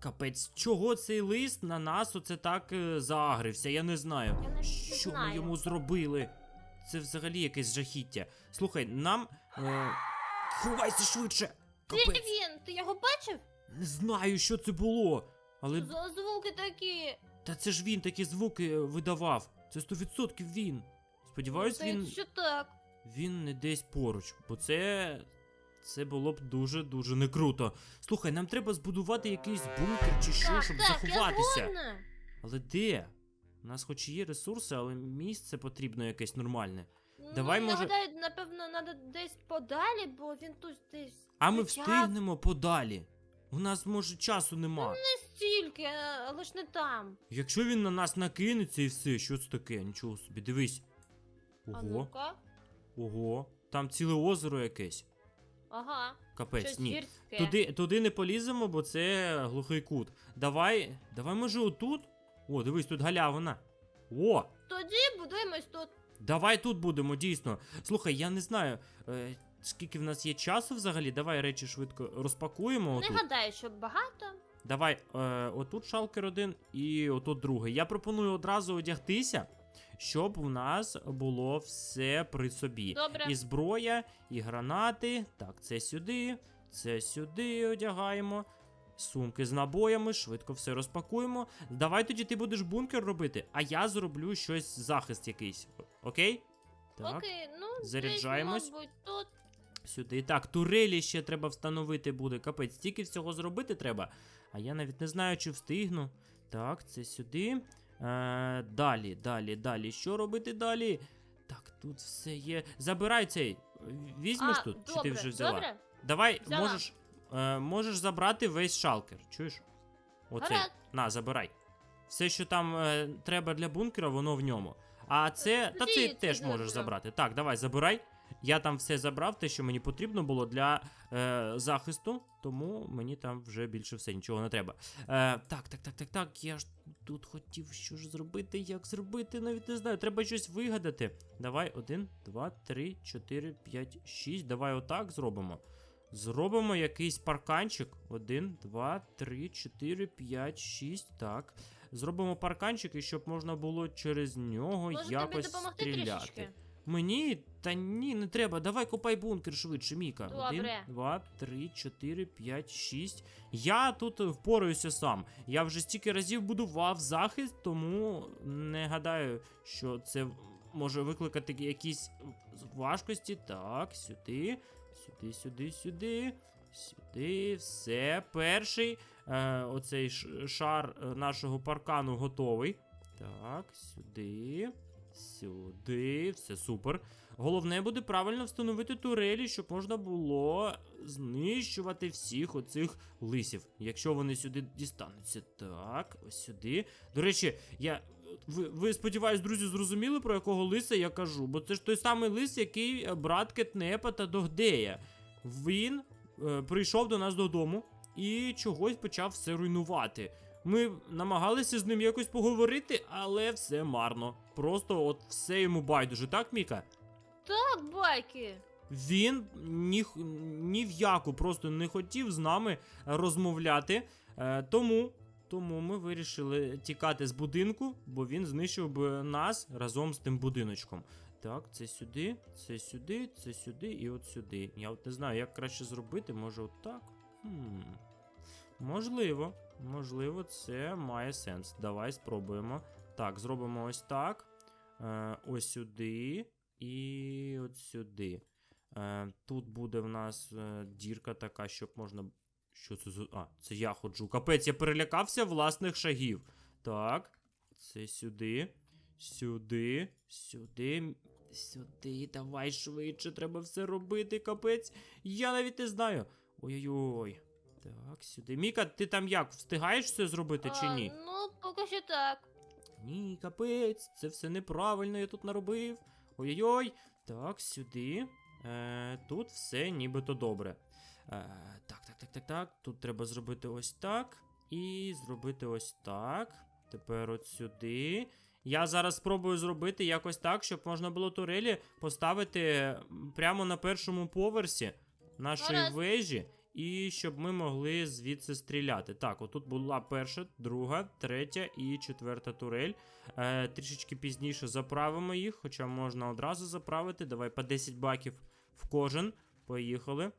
Капець, чого цей лист на нас оце так е, заагрився? Я не знаю. Я не Що ми знаю. йому зробили? Це взагалі якесь жахіття. Слухай, нам. Е... Ховайся швидше! Де Капець, він? Ти його бачив? не знаю, що це було. Але за звуки такі? та це ж він такі звуки е, видавав. Це 100% він. Сподіваюсь, Здається, він. що так. Він не десь поруч, бо це. Це було б дуже дуже не круто. Слухай, нам треба збудувати якийсь бункер чи що, так, щоб так, заховатися. Але де? У нас хоч і є ресурси, але місце потрібно якесь нормальне. Давай, ну, може- Я гадаю, напевно, треба десь подалі, бо він тут десь. А ми встигнемо подалі. У нас може часу нема. Не стільки, але ж не там. Якщо він на нас накинеться і все, що це таке? Нічого собі, дивись. А Ого, ну-ка. ого. Там ціле озеро якесь. Ага. Капець, Щось ні. гірське. Туди, туди не поліземо, бо це глухий кут. Давай, давай, може, отут? О, дивись, тут галявина. О! Тоді будуємось тут. Давай тут будемо, дійсно. Слухай, я не знаю, е, скільки в нас є часу взагалі. Давай речі швидко розпакуємо. Не Отут. гадаю, що багато. Давай, е, отут шалкер один і отут другий. Я пропоную одразу одягтися, щоб у нас було все при собі. Добре. І зброя, і гранати. Так, це сюди, це сюди одягаємо. Сумки з набоями, швидко все розпакуємо. Давай тоді ти будеш бункер робити, а я зроблю щось захист якийсь. Окей? Так. Окей, ну Заряджаємось. Десь, мабуть, тут. Сюди. Так, турелі ще треба встановити буде. Капець, стільки всього зробити треба. А я навіть не знаю, чи встигну. Так, це сюди. Е, далі, далі, далі. Що робити далі? Так, тут все є. Забирай цей. Візьмеш а, тут? добре, чи ти вже взяла? Добре? Давай, Взяла. можеш, е, можеш забрати весь шалкер. Чуєш? Оцей. Гаразд. На, забирай. Все, що там е, треба для бункера, воно в ньому. А це. Та це це теж можеш забрати. Так, давай, забирай. Я там все забрав, те, що мені потрібно було для е, захисту, тому мені там вже більше все нічого не треба. Е, так, так, так, так, так. Я ж тут хотів що ж зробити, як зробити, навіть не знаю. Треба щось вигадати. Давай, один, два, три, чотири, п'ять, шість. Давай отак зробимо. Зробимо якийсь парканчик. Один, два, три, чотири, п'ять, шість. Так. Зробимо парканчик, і щоб можна було через нього тобі якось допомогти стріляти. трішечки? Мені? Та ні, не треба. Давай копай бункер швидше, Міка. Добре. Один, два, три, чотири, п'ять, шість. Я тут впораюся сам. Я вже стільки разів будував захист, тому не гадаю, що це може викликати якісь важкості. Так, сюди, сюди, сюди, сюди. Сюди, все. Перший е, оцей шар е, нашого паркану готовий. Так, сюди. Сюди, все супер. Головне буде правильно встановити турелі, щоб можна було знищувати всіх оцих лисів, якщо вони сюди дістануться. Так, ось сюди. До речі, я. Ви, ви сподіваюсь, друзі, зрозуміли, про якого лиса я кажу? Бо це ж той самий лис, який е, брат Кетнепа та Догдея. Він е, прийшов до нас додому і чогось почав все руйнувати. Ми намагалися з ним якось поговорити, але все марно. Просто от все йому байдуже, так, Міка? Так, байки. Він ні, ні в яку просто не хотів з нами розмовляти. Е, тому, тому ми вирішили тікати з будинку, бо він знищив би нас разом з тим будиночком. Так, це сюди, це сюди, це сюди і от сюди. Я от не знаю, як краще зробити, може отак. Хм. Можливо, можливо, це має сенс. Давай спробуємо. Так, зробимо ось так. Е, ось сюди і от сюди. Е, тут буде в нас е, дірка така, щоб можна. Що це за. А, це я ходжу. Капець, я перелякався власних шагів. Так. Це сюди. Сюди. Сюди. Сюди. Давай швидше, треба все робити, капець. Я навіть не знаю. Ой-ой-ой. Так, сюди. Міка, ти там як? Встигаєш все зробити чи А, ні? Ну, поки що так. Ні, капець, це все неправильно, я тут наробив. Ой-ой-ой. Так, сюди. Е, тут все нібито добре. Е, так, так, так, так, так. Тут треба зробити ось так. І зробити ось так. Тепер от сюди. Я зараз спробую зробити якось так, щоб можна було турелі поставити прямо на першому поверсі нашої Гаразд. вежі. І щоб ми могли звідси стріляти. Так, отут була перша, друга, третя і четверта турель. Е, трішечки пізніше заправимо їх, хоча можна одразу заправити. Давай по 10 баків в кожен. Поїхали.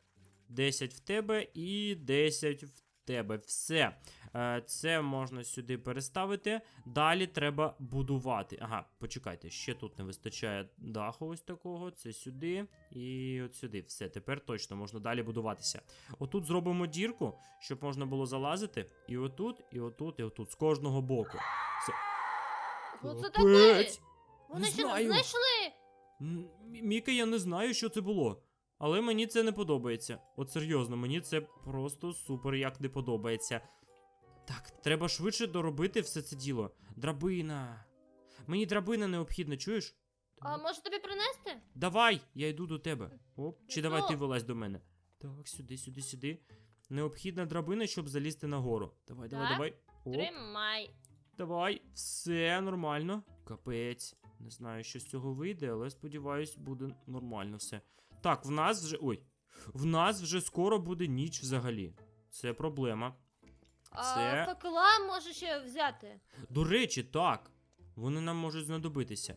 10 в тебе і 10 в тебе. Все. Е, Це можна сюди переставити. Далі треба будувати. Ага, почекайте, ще тут не вистачає даху ось такого. Це сюди і от сюди. Все, тепер точно можна далі будуватися. Отут зробимо дірку, щоб можна було залазити. І отут, і отут, і отут. З кожного боку. Що це таке? Вони знаю. знайшли? Міка, я не знаю, що це було. Але мені це не подобається. От серйозно, мені це просто супер як не подобається. Так, треба швидше доробити все це діло. Драбина. Мені драбина необхідна, чуєш? А може тобі принести? Давай, я йду до тебе. Оп, чи давай ти вилазь до мене. Так, сюди, сюди, сюди. Необхідна драбина, щоб залізти нагору. Давай, давай, Так. давай. Оп, Тримай. давай. Все нормально. Капець. Не знаю, що з цього вийде, але сподіваюсь, буде нормально все. Так, в нас вже. Ой. В нас вже скоро буде ніч взагалі. Це проблема. А Це- факела може ще взяти. До речі, так. Вони нам можуть знадобитися.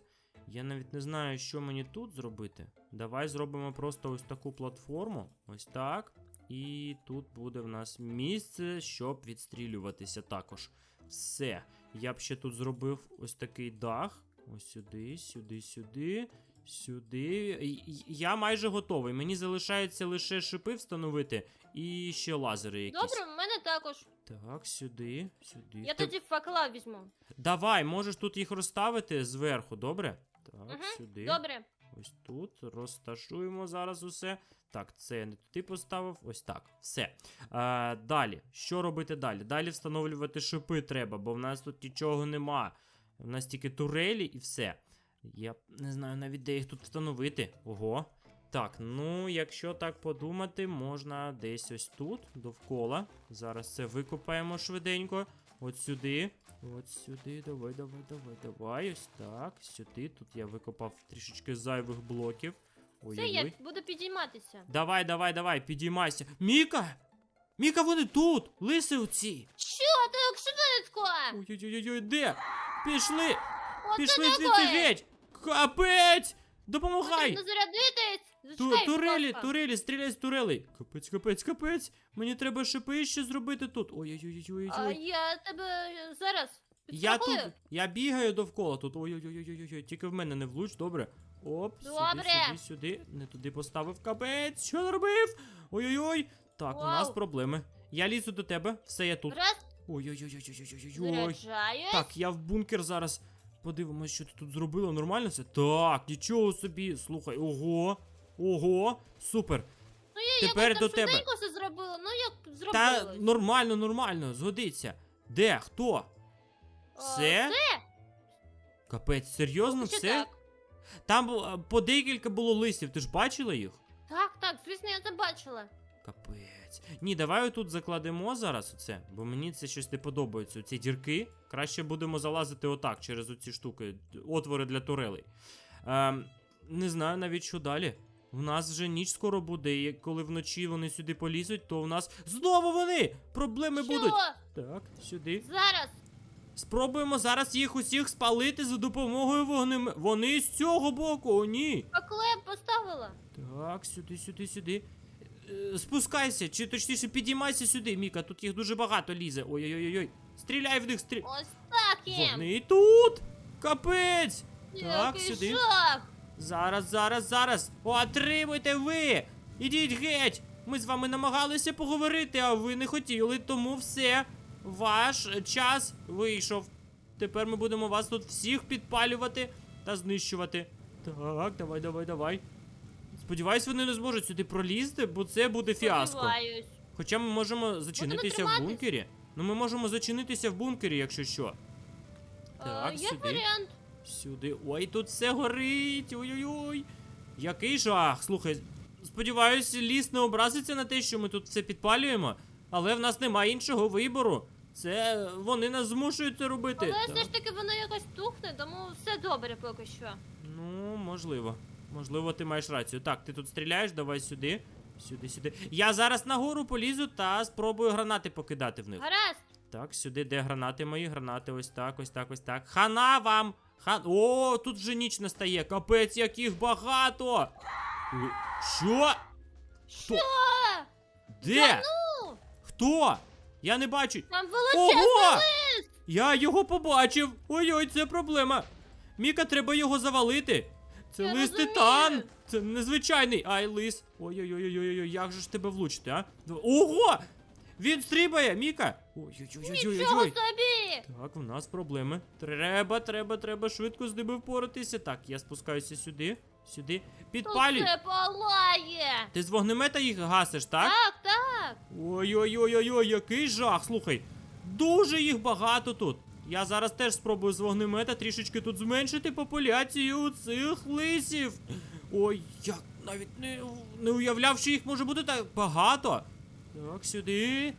Я навіть не знаю, що мені тут зробити. Давай зробимо просто ось таку платформу. Ось так. І тут буде в нас місце, щоб відстрілюватися також. Все. Я б ще тут зробив ось такий дах. Ось сюди, сюди, сюди, сюди. Я майже готовий. Мені залишається лише шипи встановити і ще лазери якісь. Добре, в мене також. Так, сюди, сюди. Я Ти- тоді факела візьму. Давай, можеш тут їх розставити зверху, добре? Так, Мгм, сюди. Добре. Ось тут розташуємо зараз усе. Так, це я не туди поставив. Ось так. Все. А, далі. Що робити далі? Далі встановлювати шипи треба, бо в нас тут нічого нема. У нас тільки турелі і все. Я не знаю навіть де їх тут встановити. Ого. Так, ну якщо так подумати, можна десь ось тут, довкола. Зараз це викопаємо швиденько. От сюди. От сюди. Давай, давай, давай, давай. Ось так. Сюди. Тут я викопав трішечки зайвих блоків. Все, я буду підійматися. Давай, давай, давай, підіймайся. Міка! Міка, вони тут! Лиси оці! Що так швидко? Ой-ой-ой, де? Пішли! Пішли звідси геть! Капець! Допомагай! Потрібно зарядитись. Ту, Зачекай, будь турелі, ласка. турелі, стріляй з турелей! Капець, капець, капець! Мені треба шипи ще зробити тут. А Ой-ой-ой-ой-ой. я тебе зараз Я тут, підстрахую. я бігаю довкола тут. Ой-ой-ой-ой-ой, тільки в мене не влуч, добре. Оп, сюди, Добре. сюди, сюди. Не туди поставив капець. Що наробив? Ой-ой-ой. Так, у нас Вау. проблеми. Я лізу до тебе, все я тут. Раз, Ой-ой-ой-ой-ой-ой-ой. заряджаюсь. Так, я в бункер зараз. Подивимось, що ти тут зробила. Нормально все? Так, нічого собі. Слухай, ого. Ого, супер. Ну я Тепер якось до там тебе. швиденько все зробила. Ну як Та нормально, нормально, згодиться. Де? Хто? Все? Капець, серйозно, все? так? Там бу- по декілька було листів, ти ж бачила їх? Так, так, звісно, я це бачила. Капець. Ні, давай тут закладемо зараз оце, бо мені це щось не подобається. Ці дірки. Краще будемо залазити отак через оці штуки, отвори для турелей. Ем, не знаю навіть що далі. У нас вже ніч скоро буде, і коли вночі вони сюди полізуть, то у нас знову вони! Проблеми Що? будуть. Так, сюди. Зараз. Спробуємо зараз їх усіх спалити за допомогою вогнем. Вони з цього боку, о ні. Поклеп поставила. Так, сюди, сюди, сюди. Е, Спускайся, чи точніше підіймайся сюди, Міка, тут їх дуже багато лізе. Ой-ой-ой. Стріляй в них, стріляй. Ось так їм. Вони тут! Капець! Так, сюди. жах. Зараз, зараз, зараз! Отримуйте ви! Ідіть геть! Ми з вами намагалися поговорити, а ви не хотіли, тому все. Ваш час вийшов. Тепер ми будемо вас тут всіх підпалювати та знищувати. Так, давай, давай, давай. Сподіваюсь, вони не зможуть сюди пролізти, бо це буде фіаско. Сподіваюсь. Хоча ми можемо зачинитися в триматись. бункері. Ну ми можемо зачинитися в бункері, якщо що. Так, Е, Є сюди. варіант. Сюди. Ой, тут все горить. Ой-ой-ой. Який жах. Слухай, сподіваюся, ліс не образиться на те, що ми тут все підпалюємо, але в нас немає іншого вибору. Це вони нас змушують це робити. Але Так. все ж таки воно якось тухне, тому все добре поки що. Ну, можливо. Можливо, ти маєш рацію. Так, ти тут стріляєш, давай сюди. Сюди, сюди. Я зараз нагору полізу та спробую гранати покидати в них. Гаразд. Так, сюди, де гранати мої? Гранати, ось так, ось так, ось так. Хана вам! Хан... О, тут вже ніч настає. Капець, яких багато! Що? Що? Де? Ну, Хто? Я не бачу. там величезний Ого! лист. Я його побачив. Ой-ой, це проблема. Міка, треба його завалити. Це Я лис розумію. титан. Це незвичайний. Ай, лис. Ой-ой-ой-ой-ой, як же ж тебе влучити, а? Ого! Він стрибає, Міка! Нічого Ой-ой-ой-ой-ой. собі. Так, в нас проблеми. Треба, треба, треба швидко з ними впоратися. Так, я спускаюся сюди, сюди. Тут Підпалюй. все палає. Ти з вогнемета їх гасиш, так? Так, так. Ой-ой-ой-ой, який жах, слухай. Дуже їх багато тут. Я зараз теж спробую з вогнемета трішечки тут зменшити популяцію цих лисів. Ой, я навіть не, не уявляв, що їх може бути так багато. Так, сюди.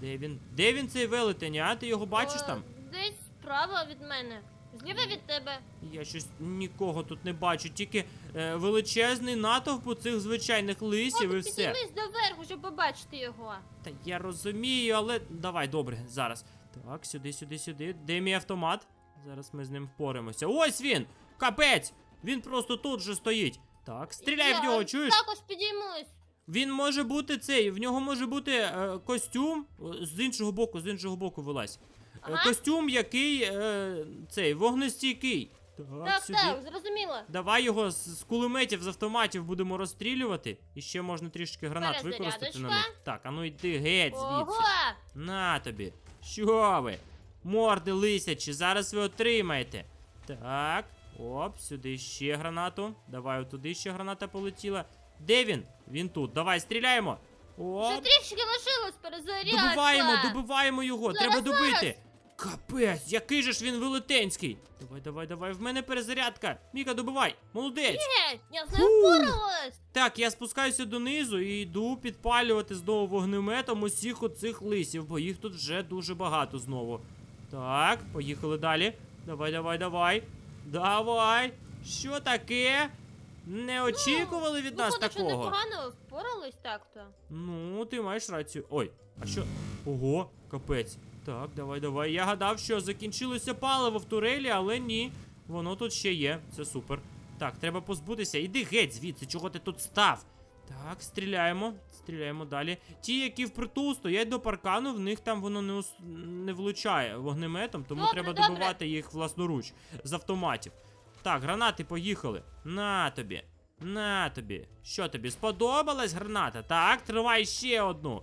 Де він? Де він цей велетень, а? Ти його бачиш О, там? Десь справа від мене. Зліва від тебе. Я щось нікого тут не бачу, тільки е, величезний натовп у цих звичайних лисів і От все. підіймись доверху, щоб побачити його. Та я розумію, але давай, добре, зараз. Так, сюди, сюди, сюди. Де мій автомат? Зараз ми з ним впораємося. Ось він! Капець! Він просто тут же стоїть. Так, стріляй Я в нього, чуєш? Також підіймусь. Він може бути цей, в нього може бути е, костюм з іншого боку, з іншого боку вилазь. Е, Ага. Костюм, який е, цей вогнестійкий. Так, Так, сюди. так, зрозуміло. Давай його з, з кулеметів, з автоматів будемо розстрілювати. І ще можна трішки гранат використати на них. Так, а ну йди геть звідси. Ого! На тобі. Що ви? Морди лисячі, зараз ви отримаєте. Так. Оп, сюди ще гранату. Давай туди ще граната полетіла. Де він? Він тут. Давай, стріляємо. Ще Оп. трішки лишилось перезарядка. Добиваємо, добиваємо його. Зараз, Треба добити. зараз. Капець, який же ж він велетенський. Давай, давай, давай. В мене перезарядка. Міка, добивай. Молодець. Є, я з Фу. впоралась. Так, я спускаюся донизу і йду підпалювати знову вогнеметом усіх оцих лисів, бо їх тут вже дуже багато знову. Так, поїхали далі. Давай, давай, давай. Давай. Що таке? Не очікували від нас Виходить, що такого. непогано впорались так-то. Ну, ти маєш рацію. Ой, а що? Ого, капець. Так, давай, давай. Я гадав, що закінчилося паливо в турелі, але ні. Воно тут ще є. Це супер. Так, треба позбутися. Іди геть звідси, чого ти тут став? Так, стріляємо. Стріляємо далі. Ті, які впритул стоять до паркану, в них там воно не, ус... не влучає вогнеметом, тому Добре, треба добре. добивати їх власноруч з автоматів. Так, гранати поїхали. На тобі. На тобі. Що тобі? Сподобалась граната? Так, тривай ще одну.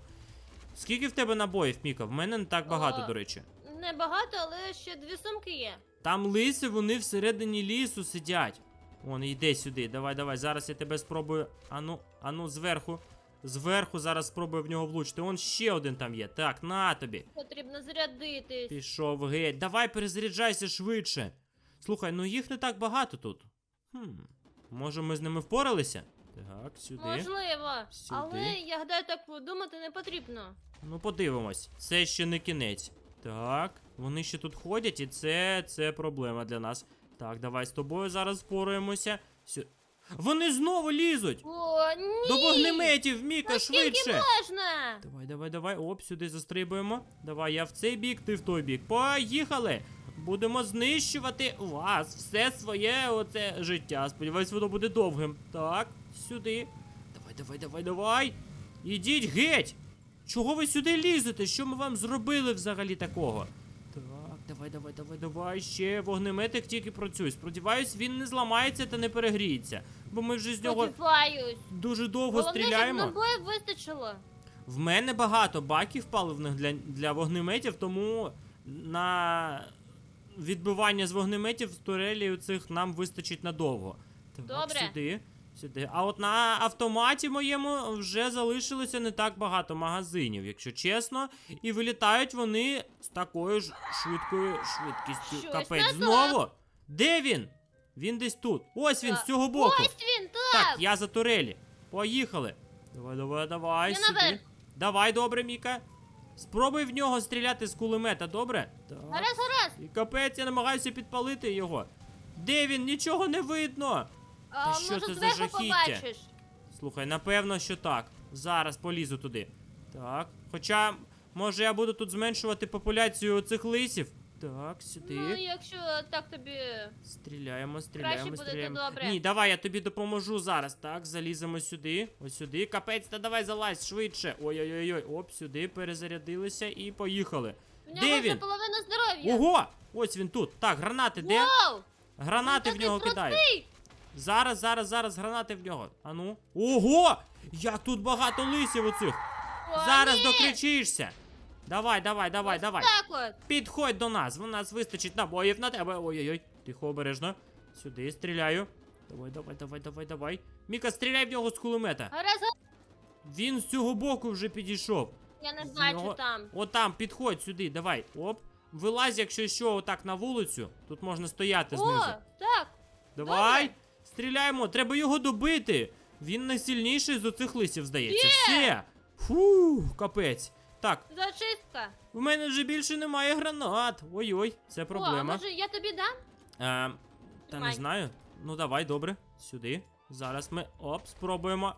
Скільки в тебе набоїв, Міка? В мене не так багато, О. до речі. Небагато, але ще дві сумки є. Там лиси, вони всередині лісу сидять. Вон, йди сюди. Давай, давай. Зараз я тебе спробую. Ану, ану, зверху. Зверху зараз спробую в нього влучити. Он ще один там є. Так, на тобі. Потрібно зарядитись. Пішов геть. Давай перезаряджайся швидше. Слухай, ну їх не так багато тут. Хм. Може, ми з ними впоралися? Так, сюди. Можливо. Сюди. Але я гадаю, так думати не потрібно. Ну, подивимось. Це ще не кінець. Так, вони ще тут ходять, і це, це проблема для нас. Так, давай з тобою зараз впораємося. Сю... Вони знову лізуть! О, ні! До вогнеметів, Міка, швидше! можна? Давай, давай, давай. Оп, сюди застрибуємо. Давай, я в цей бік, ти в той бік. Поїхали! Будемо знищувати вас все своє оце життя. Сподіваюсь, воно буде довгим. Так, сюди. Давай, давай, давай, давай. Ідіть геть! Чого ви сюди лізете? Що ми вам зробили взагалі такого? Давай, давай, давай, давай. Ще вогнеметик тільки працює. Сподіваюсь, він не зламається та не перегріється. Бо ми вже з нього Сподіваюсь. дуже довго Головне, щоб стріляємо. набоїв вистачило. В мене багато баків паливних для, для вогнеметів, тому на відбивання з вогнеметів з турелі цих нам вистачить надовго. Так, Добре. сюди, сюди. А от на автоматі моєму вже залишилося не так багато магазинів, якщо чесно. І вилітають вони з такою ж швидкою швидкістю. Щось Капець, не знову? Де він? Він десь тут. Ось він, з цього боку. Ось він, так! Так, я за турелі. Поїхали. Давай, давай, давай. Я сюди. наверх. Давай, добре, Міка. Спробуй в нього стріляти з кулемета, добре? Так. Гаразд, гаразд. І капець, я намагаюся підпалити його. Де він? Нічого не видно. А, що може, це за зверху жахіття? побачиш. Слухай, напевно, що так. Зараз полізу туди. Так. Хоча, може, я буду тут зменшувати популяцію цих лисів. Так, сюди. Ну, якщо так тобі. Стріляємо, стріляємо, буде стріляємо. добре. Ні, давай, я тобі допоможу зараз. Так, заліземо сюди. Ось сюди. Капець, та давай залазь швидше. Ой-ой-ой, оп, сюди перезарядилися і поїхали. В нього Де вже він? половина здоров'я. Ого! Ось він тут. Так, гранати де? Вау! Гранати в нього кидають. Зараз, зараз, зараз гранати в нього. Ану. Ого! Як тут багато лисів оцих. О, Зараз ні! докричишся. Давай, давай, давай, Ось давай. Так от. Підходь до нас, в нас вистачить набоїв на тебе. Ой-ой-ой, тихо, обережно. Сюди стріляю. Давай, давай, давай, давай, давай. Міка, стріляй в нього з кулемета. Гаразд, Він з цього боку вже підійшов. я не бачу нього- там. Отам, підходь сюди, давай. Оп. Вилазь, якщо що, отак на вулицю. Тут можна стояти знизу. О, так. Давай. добре. Стріляємо, треба його добити. Він найсильніший з оцих лисів, здається. Все. Фу, капець. Так, Зачистка. в мене вже більше немає гранат. Ой-ой, це О, проблема. може я тобі дам? Е, та не знаю. Ну давай, добре. Сюди. Зараз ми оп, спробуємо.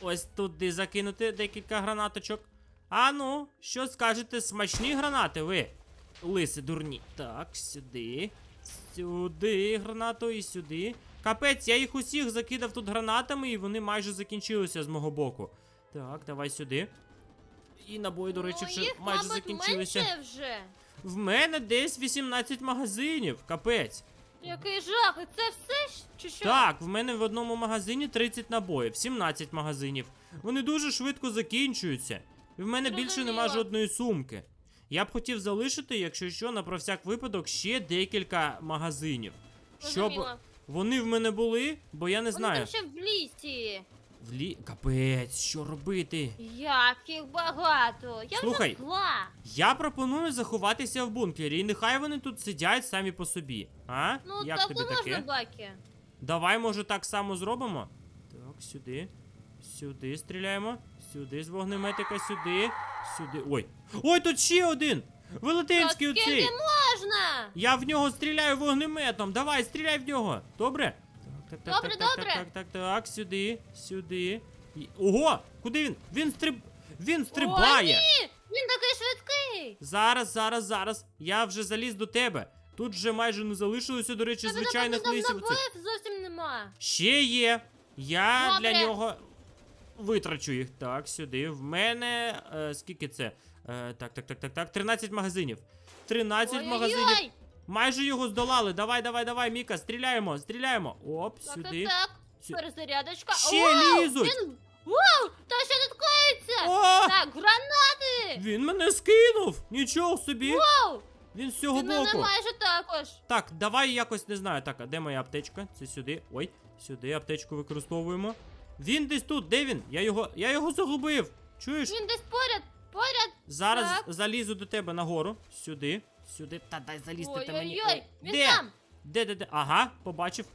Ось туди закинути декілька гранаточок. А ну, що скажете, смачні гранати ви? Лиси дурні. Так, сюди. Сюди гранату і сюди. Капець, я їх усіх закидав тут гранатами, і вони майже закінчилися з мого боку. Так, давай сюди. І набої, до речі, ну, вже їх, майже мабуть, закінчилися. менше вже. В мене десь 18 магазинів. Капець. Який жах, і це все чи що? Так, в мене в одному магазині 30 набоїв, 17 магазинів. Вони дуже швидко закінчуються. І в мене більше нема жодної сумки. Я б хотів залишити, якщо що, на про всяк випадок ще декілька магазинів. Щоб Зрозуміло. Вони в мене були, бо я не Вони знаю. там ще в лісі. В лі... Капець, що робити? Як їх багато. Я Слухай. вже зла. Я пропоную заховатися в бункері, і нехай вони тут сидять самі по собі. А? Ну, Як так тобі не таке? можна, Бакі. Давай, може, так само зробимо? Так, сюди. Сюди стріляємо. Сюди з вогнеметика, сюди. Сюди. Ой. Ой, тут ще один! Велетенський Та оцей! скільки можна? Я в нього стріляю вогнеметом. Давай, стріляй в нього. Добре? Так, так, Добре, так, так, добре. так, так, так, так, сюди, сюди. І- Ого! Куди він? Він стриб. Він стрибає! О, ні! Він такий швидкий. Зараз, зараз, зараз. Я вже заліз до тебе. Тут вже майже не залишилося, до речі, Тебе, звичайних напевно, лисів. там оцих. набоїв зовсім нема. Ще є. Я Добре. для нього витрачу їх. Так, сюди. В мене. Е, скільки це? Е, так, так, так, так, так. 13 магазинів. 13 магазинів. Ой-ой-ой. Майже його здолали. Давай, давай, давай, Міка, стріляємо, стріляємо. Оп, Так, сюди. так, так. Сю- Перезарядочка. Ще Вау, лізуть. Він... Вау! Та що тут коїться? О! Так, гранати! Він мене скинув! Нічого собі! Вау! Він з цього Він мене боку. майже також. Так, давай якось не знаю. Так, а де моя аптечка? Це сюди. Ой, сюди аптечку використовуємо. Він десь тут, де він? Я його. Я його загубив. Чуєш? Він десь поряд. Зараз Так. залізу до тебе нагору. Сюди. Сюди. Та дай залізти ти мені. Ой-ой-ой, він де? там. Де, де, де? Ага, побачив.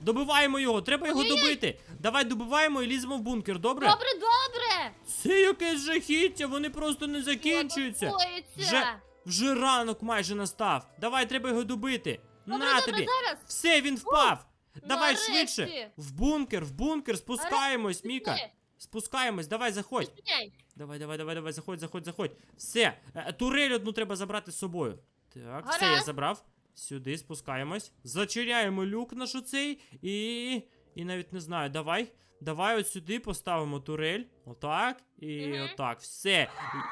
Добиваємо його, треба його Ой-ой-ой. добити. Давай добиваємо і ліземо в бункер, добре? Добре, добре. Це якесь жахіття, вони просто не закінчуються. Вже, вже ранок майже настав. Давай, треба його добити. Добре, На добре, тобі. зараз. Все, він впав. Давай нарешті. швидше. В бункер, в бункер, спускаємось, Міка. Пішли. Спускаємось, давай, заходь. Пішли. Давай, давай, давай, давай, заходь, заходь, заходь. Все, е, турель одну треба забрати з собою. Так, все, я Гаразд. забрав. Сюди спускаємось. Зачиняємо люк наш оцей. І. І навіть не знаю, давай. Давай от сюди поставимо турель. Отак. І Мгм. отак. Все.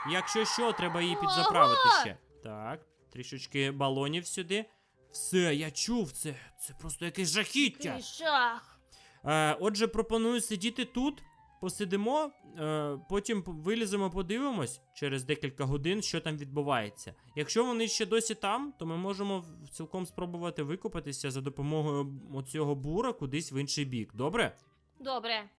І- Якщо що, треба її Ого! підзаправити ще. Так, трішечки балонів сюди. Все, я чув це. Це просто якесь жахіття. Жах. Е, отже, пропоную сидіти тут, посидимо, е, потім виліземо, подивимось через декілька годин, що там відбувається. Якщо вони ще досі там, то ми можемо цілком спробувати викопатися за допомогою оцього бура кудись в інший бік. Добре? Добре.